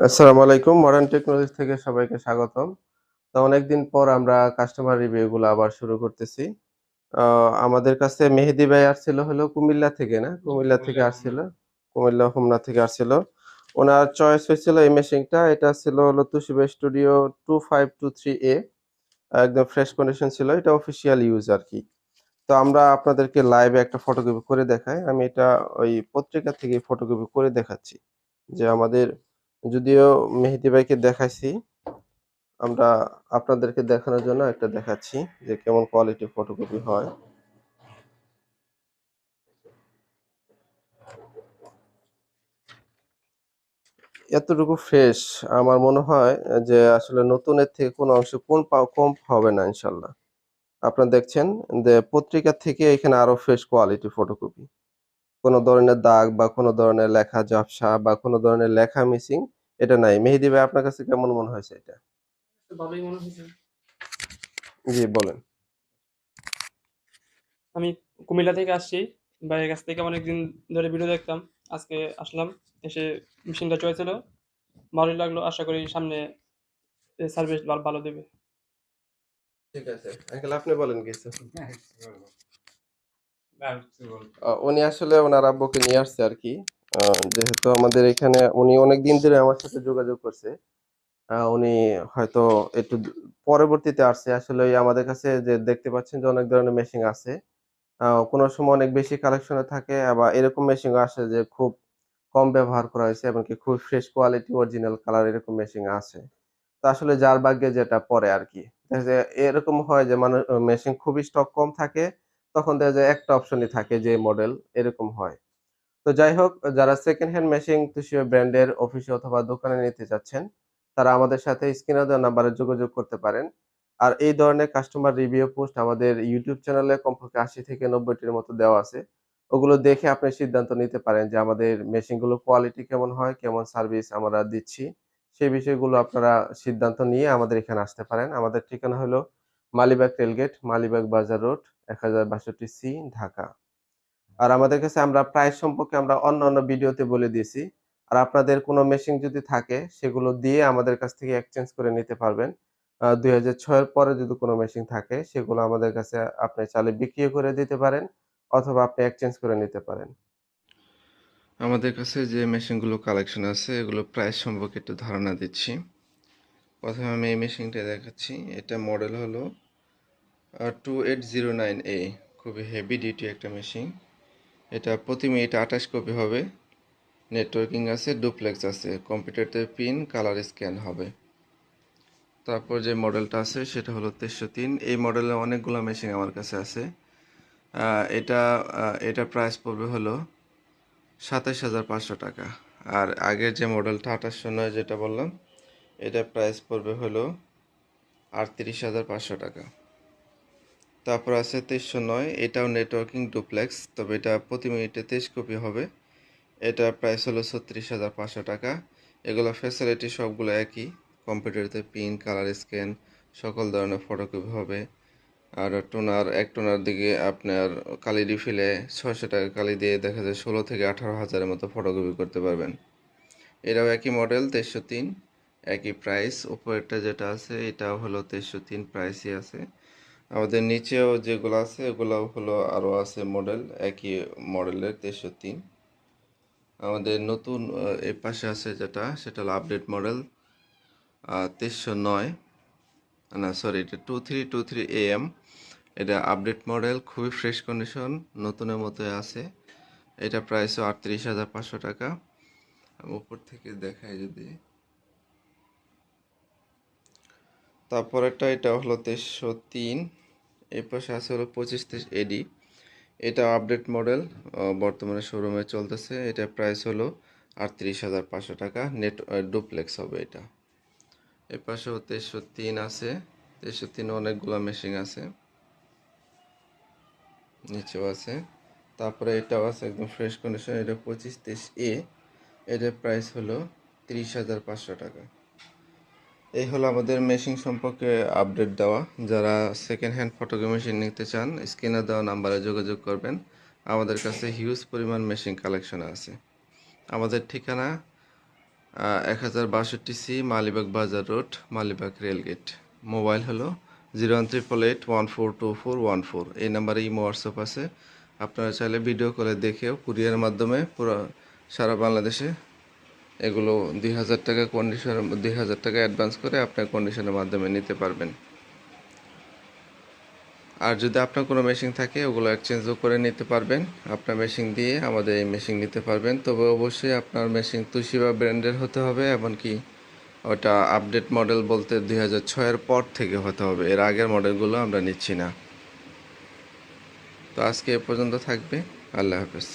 আসসালামু আলাইকুম। Modern technology থেকে সবাইকে স্বাগতম। তো অনেকদিন পর আমরা কাস্টমার রিভিউ গুলো আবার শুরু করতেছি। আমাদের কাছে মেহেদি ভাই আসছিল হলো কুমিল্লা থেকে না? কুমিল্লা থেকে আসছিল। কুমিল্লা হোমনা থেকে আসছিল। ওনার চয়েস হয়েছিল এই মেশিনটা এটা ছিল হলো Toshiba studio two five two three A একদম ফ্রেশ কন্ডিশন ছিল। এটা অফিসিয়াল ইউজ আর কি। তো আমরা আপনাদেরকে লাইভে একটা ফটোকপি করে দেখাই। আমি এটা ওই পত্রিকা থেকে ফটোকপি করে দেখাচ্ছি যে আমাদের যদিও মেহেদি ভাইকে দেখাইছি, আমরা আপনাদেরকে দেখানোর জন্য একটা দেখাচ্ছি যে কেমন কোয়ালিটি ফটোকপি হয়। এতটুকু ফ্রেশ আমার মনে হয় যে আসলে নতুনের থেকে কোনো অংশ কোন কম হবে না ইনশাল্লাহ। আপনারা দেখছেন যে পত্রিকা থেকে এখানে আরও ফ্রেশ কোয়ালিটি ফটোকপি কোনো ধরনের দাগ বা কোনো ধরনের লেখা ঝাপসা বা কোনো ধরনের লেখা মিসিং এটা নাই। মেহেদি ভাই আপনার কাছে কেমন মনে হয়েছে এটা? ভালোই মনে হয়েছে। জি বলেন। আমি কুমিল্লা থেকে আসছি। ভাইয়ের কাছ থেকে অনেকদিন ধরে ভিডিও দেখতাম। আজকে আসলাম এসে মেশিনটা চয়েস হলো ভালোই লাগল আশা করি সামনে সার্ভিস ভালো দেবে। ঠিক আছে। আঙ্কেল আপনি বলেন কিছু। আহ, উনি আসলে ওনার আব্বুকে নিয়ে আসছে আর কি। যেহেতু আমাদের এখানে উনি অনেক দিন ধরে আমার সাথে যোগাযোগ করছে। উনি হয়তো একটু পরবর্তীতে আসছে। আসলে আমাদের কাছে যে দেখতে পাচ্ছেন যে অনেক ধরনের মেশিন আছে। কোনো সময় অনেক বেশি কালেকশনে থাকে আবার এরকম মেশিন আসে যে খুব কম ব্যবহার করা হয়েছে এমনকি খুব ফ্রেশ কোয়ালিটি অরিজিনাল কালার এরকম মেশিন আছে। তো আসলে যার ভাগ্যে যেটা পড়ে আর কি। এরকম হয় যে মানুষ মেশিন খুবই স্টক কম থাকে। তখন দেখা যায় একটা অপশনই থাকে যে মডেল এরকম হয়। তো যাই হোক যারা সেকেন্ড হ্যান্ড মেশিন তুষিয়া ব্র্যান্ডের অফিসে অথবা দোকানে নিতে যাচ্ছেন তারা আমাদের সাথে স্ক্রিনে দেওয়া নাম্বারে যোগাযোগ করতে পারেন। আর এই ধরনের কাস্টমার রিভিউ পোস্ট আমাদের ইউটিউব চ্যানেলে কমপক্ষে আশি থেকে নব্বইটির মতো দেওয়া আছে। ওগুলো দেখে আপনি সিদ্ধান্ত নিতে পারেন যে আমাদের মেশিনগুলো কোয়ালিটি কেমন হয়, কেমন সার্ভিস আমরা দিচ্ছি। সেই বিষয়গুলো আপনারা সিদ্ধান্ত নিয়ে আমাদের এখানে আসতে পারেন। আমাদের ঠিকানা হলো মালিবাগ রেলগেট মালিবাগ বাজার রোড, এক হাজার বাষট্টি সি, ঢাকা। আর আমাদের কাছে আমরা প্রাইস সম্পর্কে আমরা অন্য অন্য ভিডিওতে বলে দিয়েছি। আর আপনাদের কোনো মেশিন যদি থাকে, সেগুলো দিয়ে আমাদের কাছ থেকে এক্সচেঞ্জ করে নিতে পারবেন। দুই হাজার ছয়ের পরে যদি কোনো মেশিন থাকে, সেগুলো আমাদের কাছে আপনি চাইলে বিক্রি করে দিতে পারেন, অথবা আপনি এক্সচেঞ্জ করে নিতে পারেন। আমাদের কাছে যে মেশিনগুলো কালেকশন আছে, এগুলো প্রাইস সম্পর্কে একটু ধারণা দিচ্ছি। প্রথমে আমি এই মেশিনটা দেখাচ্ছি। এটা মডেল হলো two eight zero nine A খুবই হেভি ডিউটি একটা মেশিন এটা প্রতি মিনিটে আঠাশ কপি হবে। নেটওয়ার্কিং আছে ডুপ্লেক্স আছে। কম্পিউটারতে পিন কালার স্ক্যান হবে। তারপর যে মডেলটা আছে, সেটা হলো তেইশশো তিন। এই মডেলের অনেকগুলো মেশিন আমার কাছে আছে। এটা এটা প্রাইস পড়বে হলো সাতাশ হাজার পাঁচশো টাকা। আর আগের যে মডেলটা আঠাশশো নয়, যেটা বললাম, এটা প্রাইস পড়বে হলো আটত্রিশ হাজার পাঁচশো টাকা। তারপর আছে তেইশশো নয়, এটাও নেটওয়ার্কিং ডুপ্লেক্স তবে এটা প্রতি মিনিটে তেইশ কপি হবে। এটা প্রাইস হলো ছত্রিশ হাজার পাঁচশো টাকা। এগুলো ফ্যাসিলিটি সবগুলো একই কম্পিউটারতে পিন কালার স্ক্যান সকল ধরনের ফটোকপি হবে। আর টোনার এক টোনার দিকে আপনার কালি রিফিলে ছয়শো টাকা কালি দিয়ে দেখা যায় ষোলো থেকে আঠারো হাজারের মতো ফটোকপি করতে পারবেন। এটাও একই মডেল তেইশশো তিন, একই প্রাইস উপরেরটা যেটা আছে, এটাও হলো তেইশশো তিন প্রাইসই আছে। আমাদের নিচেও যেগুলো আছে এগুলো হলো আরও আছে মডেল একই মডেলের তেইশশো তিন আমাদের নতুন এই পাশে আছে যেটা, সেটা হলো আপডেট মডেল তেইশশো নয় না সরি এটা two three two three A M এটা আপডেট মডেল খুবই ফ্রেশ কন্ডিশন নতুনের মতো আছে। এটা প্রাইসও আটত্রিশ হাজার পাঁচশো টাকা। উপর থেকে দেখাই যদি। তারপরেরটা এটা হলো তেইশশো তিন এই পাশে আছে হলো পঁচিশ তেইশ এডি এটা আপডেট মডেল বর্তমানে শোরুমে চলতেছে। এটা প্রাইস হলো আটত্রিশ হাজার পাঁচশো টাকা। নেট ডুপ্লেক্স হবে এটা। এর পাশেও তেইশশো তিন আছে। তেইশশো তিন অনেকগুলো মেশিন আছে। নিচেও আছে। তারপরে এটাও আছে একদম ফ্রেশ কন্ডিশন এটা পঁচিশ তেইশ এ এটার প্রাইস হলো তিরিশ হাজার পাঁচশো টাকা। এই হলো আমাদের মেশিন সম্পর্কে আপডেট দেওয়া। যারা সেকেন্ড হ্যান্ড ফটোগ্রাফি মেশিন নিতে চান স্ক্রিনে দেওয়া নাম্বারে যোগাযোগ করবেন। আমাদের কাছে হিউজ পরিমাণ মেশিন কালেকশন আছে। আমাদের ঠিকানা এক হাজার বাষট্টি C Malibagh bazar road, Malibagh rail gate. Mobile হলো zero one triple eight one four two four one four এই নাম্বারে ইমো, হোয়াটসঅ্যাপ আছে। আপনারা চাইলে ভিডিও কলে দেখেও কুরিয়ারের মাধ্যমে পুরো সারা বাংলাদেশে এগুলো দুই হাজার টাকা কন্ডিশন দুই হাজার টাকা অ্যাডভান্স করে আপনার কন্ডিশনের মাধ্যমে নিতে পারবেন। আর যদি আপনার কোনো মেশিন থাকে, ওগুলো এক্সচেঞ্জও করে নিতে পারবেন। আপনার মেশিন দিয়ে আমাদের এই মেশিন নিতে পারবেন। তবে অবশ্যই আপনার মেশিন তুষিবা ব্র্যান্ডের হতে হবে, এমনকি ওটা আপডেট মডেল বলতে দুই হাজার ছয়ের পর থেকে হতে হবে। এর আগের মডেলগুলো আমরা নিচ্ছি না। তো আজকে এ পর্যন্ত থাকবে। আল্লাহ হাফেজ।